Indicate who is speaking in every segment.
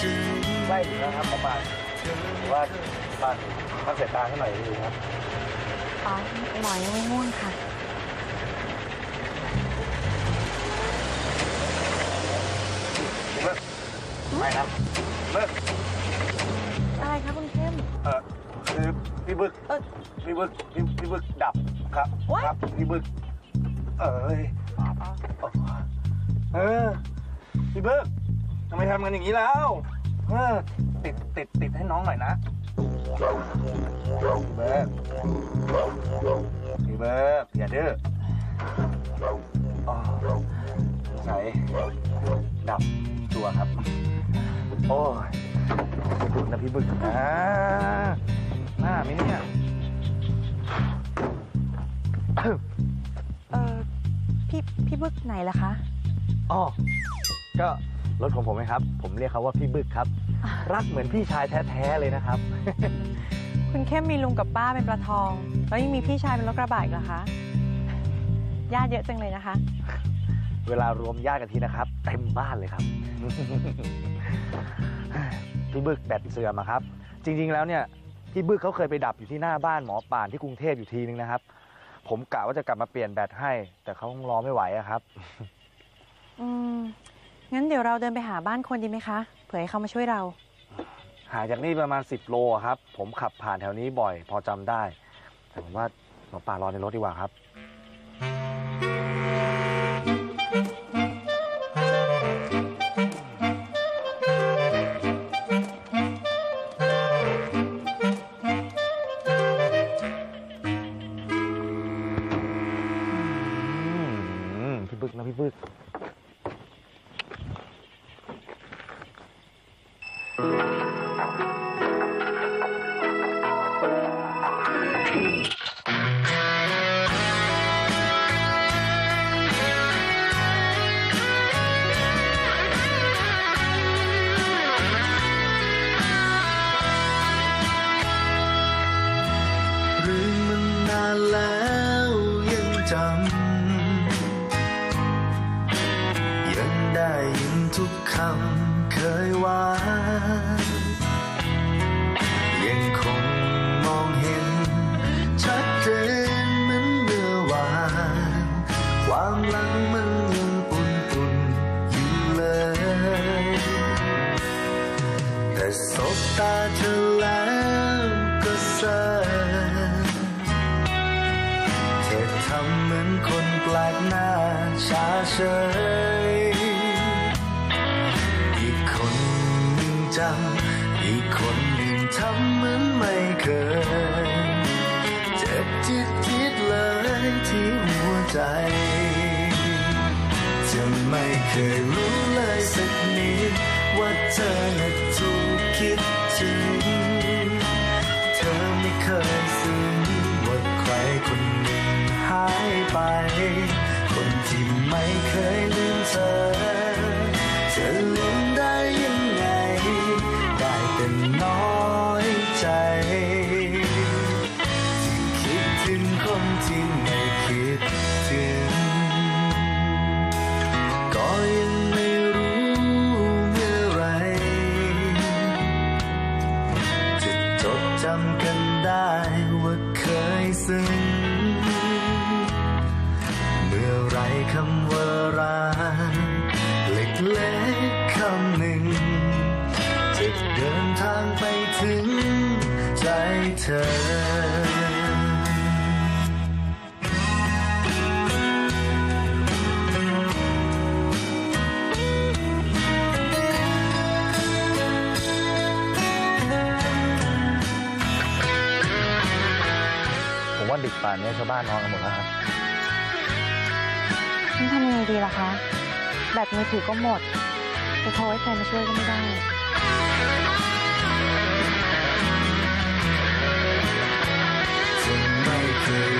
Speaker 1: ถึง
Speaker 2: ใกล้ถึงแล้วครับหมอปลาหรือว่าปลาพักสายตาให้หน่อยดีครับ
Speaker 3: อ๋อหมอยังไม่ง่วงค่ะ
Speaker 2: เลิกไม่ครับเลิก
Speaker 3: อะไรคะคุณเข้ม
Speaker 2: เออคือพี่บึก
Speaker 3: เอ่อ
Speaker 2: พี่บึกพี่พี่บึกดับครับ
Speaker 3: What?
Speaker 2: ครับพี่บึก เอ้ยเออพี่บึก ทำไมทำกันอย่างนี้แล้วเออติดติดติดให้น้องหน่อยนะพี่เบิร์กพี่เบิร์กอย่าดื้ออ๋อสงสัยดับตัวครับ โอ้ยพี่บึกนะพี่บึกอ่าหน้ามิเนี่ย
Speaker 3: เออพี่พี่บึกไหนล่ะคะ
Speaker 2: อ๋อ ก็ รถของผมเองครับ ผมเรียกเขาว่าพี่บึกครับ รักเหมือนพี่ชายแท้ๆเลยนะครับ
Speaker 3: คุณเข้มมีลุงกับป้าเป็นปลาทอง แล้วยังมีพี่ชายเป็นรถกระบะอีกเหรอคะญาติเยอะจังเลยนะคะ
Speaker 2: เวลารวมญาติกันทีนะครับเต็มบ้านเลยครับ พี่บึกแบตเสื่อมอะครับ จริง ๆ แล้วเนี่ยพี่บึกเขาเคยไปดับอยู่ที่หน้าบ้านหมอป่านที่กรุงเทพอยู่ทีนึงนะครับ ผมกะว่าจะกลับมาเปลี่ยนแบตให้ แต่เขาคงรอไม่ไหวอะครับ
Speaker 3: อืมงั้น เดี๋ยวเราเดินไปหาบ้านคนดีไหมคะ เผื่อให้เขามาช่วยเรา
Speaker 2: หาจากนี่ประมาณ 10 โลอะครับ ผมขับผ่านแถวนี้บ่อย พอจำได้ แต่ผมว่าหมอป่ารอในรถดีกว่าครับ อืมพี่บึกนะพี่บึก
Speaker 1: ยังคงมองเห็น ชัดเจนเหมือนเมื่อวาน ความหลังมันยังปุ่นปุ่นอยู่เลย แต่สบตาเธอแล้วก็เซอเธอทำเหมือนคนแปลกหน้าชาเฉยอีกคนหนึ่งจำอีกคน ทำเหมือนไม่เคย เจ็บจิตจิตเลยที่หัวใจ จะไม่เคยรู้เลยสักนิดว่าเธอ ทางไปถึงใจเธอ
Speaker 2: ผมว่าดึกป่านนี้ชาวบ้านนอนกันหมดแล้วครับ
Speaker 3: ฉันทำยังไงดีล่ะคะ แบตมือถือก็หมด จะโทรให้ใครมาช่วยก็ไม่ได้
Speaker 1: ไม่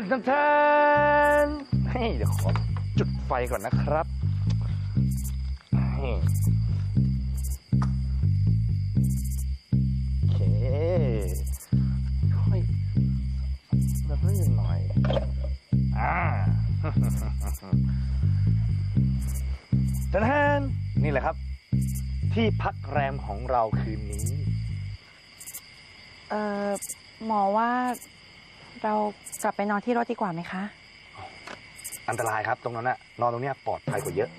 Speaker 1: านท่า
Speaker 2: นท่านให้เดี๋ยวขอจุดไฟก่อนนะครับโอเคค่อยระเรื่นหน่อยอ่าท่านท่านนี่แหละครับ ที่พักแรมของเราคืนนี้
Speaker 3: เอ่อ หมอว่า เรากลับไปนอนที่รถดีกว่าไหมคะ
Speaker 2: อันตรายครับตรงนั้นน่ะนอนตรงเนี้ยปลอดภัยกว่าเยอะ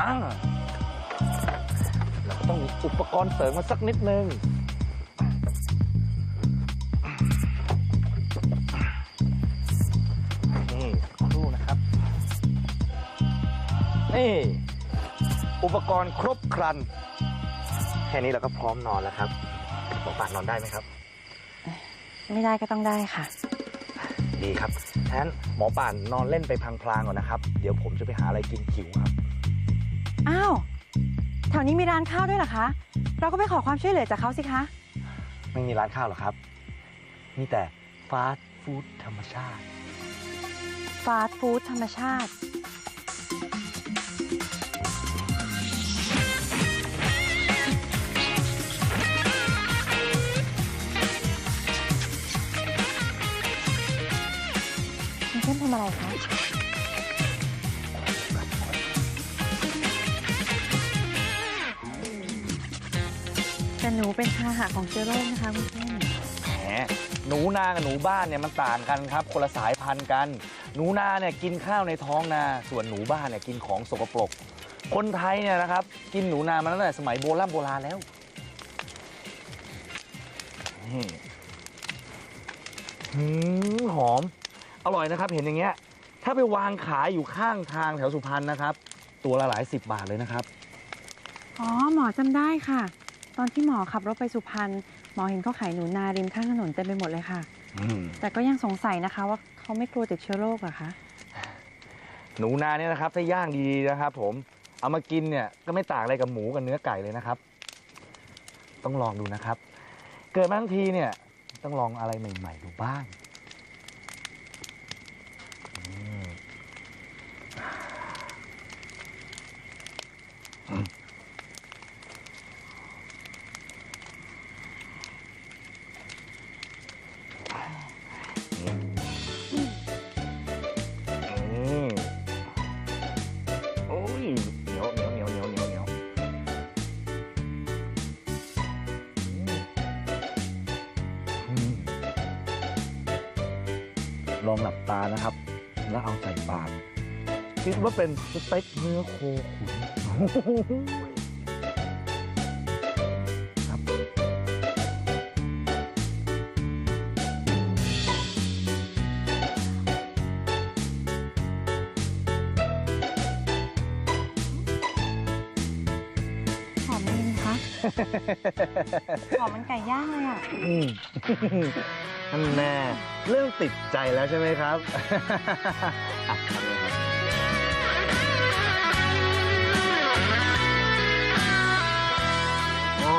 Speaker 2: อ่าเราก็ต้องมีอุปกรณ์เสริมมาสักนิดนึง นี่สักครู่นะครับ นี่ อุปกรณ์ครบครัน แค่นี้เราก็พร้อมนอนแล้วครับ หมอป่านนอนได้ไหมครับ
Speaker 3: ไม่ได้ก็ต้องได้ค่ะ
Speaker 2: ดีครับฉะนั้นหมอป่านนอนเล่นไปพลางๆก่อนนะครับ เดี๋ยวผมจะไปหาอะไรกินหิวครับ
Speaker 3: อ้าว แถวนี้มีร้านข้าวด้วยเหรอคะ เราก็ไปขอความช่วยเหลือจากเขาสิคะ
Speaker 2: ไม่มีร้านข้าวหรอกครับ มีแต่ฟาสต์ฟู้ดธรรมชาติ
Speaker 3: ฟาสต์ฟู้ดธรรมชาติ เข้มทำอะไรคะแต่หนูเป็นพาหะของเชื้อโรคนะคะคุณเข้ม
Speaker 2: แหมหนูนากับหนูบ้านเนี่ยมันต่างกันครับ คนละสายพันธุ์กัน หนูนาเนี่ยกินข้าวในท้องนา ส่วนหนูบ้านเนี่ยกินของสกปรก คนไทยเนี่ยนะครับ กินหนูนามาตั้งแต่สมัยโบราณโบราณแล้วหืมหอม อร่อยนะครับ เห็นอย่างเงี้ย ถ้าไปวางขายอยู่ข้างทางแถวสุพรรณนะครับ ตัวละหลายสิบบาทเลยนะครับ
Speaker 3: อ๋อ หมอจำได้ค่ะ ตอนที่หมอขับรถไปสุพรรณหมอเห็นเขาขายหนูนาริมข้างถนนเต็มไปหมดเลยค่ะ
Speaker 2: อืม
Speaker 3: แต่ก็ยังสงสัยนะคะว่าเขาไม่กลัวติดเชื้อโรคเหรอคะ
Speaker 2: หนูนาเนี่ยนะครับถ้าย่างดีๆนะครับ ผมเอามากินเนี่ยก็ไม่ต่างอะไรกับหมูกับเนื้อไก่เลยนะครับ ต้องลองดูนะครับ เกิดมาทั้งทีเนี่ยต้องลองอะไรใหม่ ๆ ดูบ้าง ลองหลับตานะครับ แล้วเอาใส่ปากคิดว่าเป็นสเต็กเนื้อโคขุน ห
Speaker 3: อมมันไก่ย่างเลยอะ
Speaker 2: อืมนั่นแน่เริ่มติดใจแล้วใช่ไหมครับอะทำเลยครับอ๋อ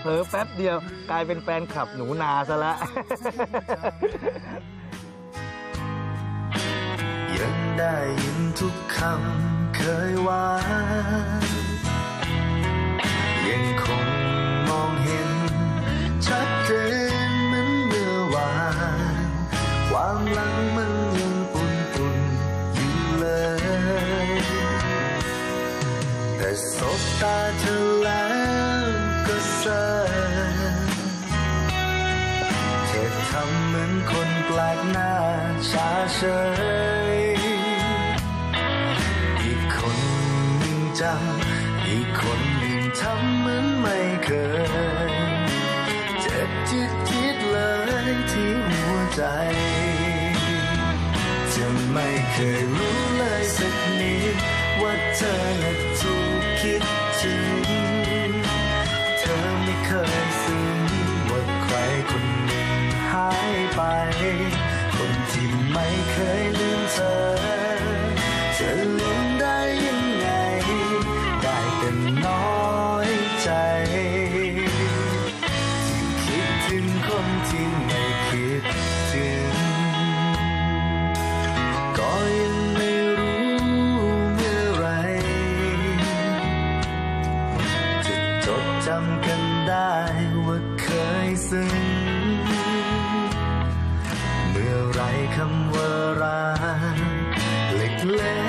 Speaker 2: เผลอแป๊บเดียวกลายเป็นแฟนคลับหนูนาซะแล้ว
Speaker 1: ยังได้ยินทุกคำเคยว่า ยังคงมองเห็น ชัดเจนเหมือนเมื่อวาน ความหลังมันยังปุ่นปุ่นอยู่เลย แต่สบตาเธอแล้วก็เซอเธอทำเหมือนคนแปลกหน้าชาเฉย ไม่เคยรู้เลยสักนิด ว่าเธอน่ะถูกคิดถึงเธอไม่เคยซึ้งว่าใครคนหนึ่งหายไป คนที่ไม่เคย ไรคำว่ารักเล็ก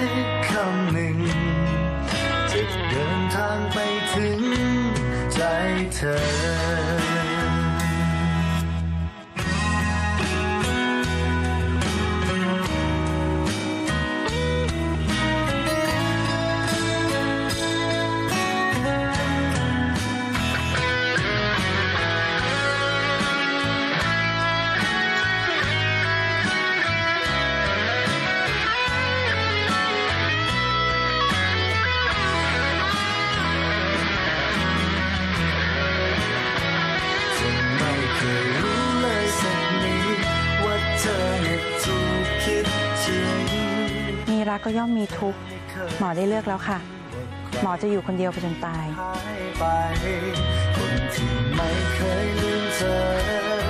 Speaker 1: ักก็
Speaker 3: ย่อมมีทุกหมอได้เลือกแล้วค่ะ หมอจะอยู่คนเดียวไปจนตาย
Speaker 1: คนที่ไม่เคยลืมเธอ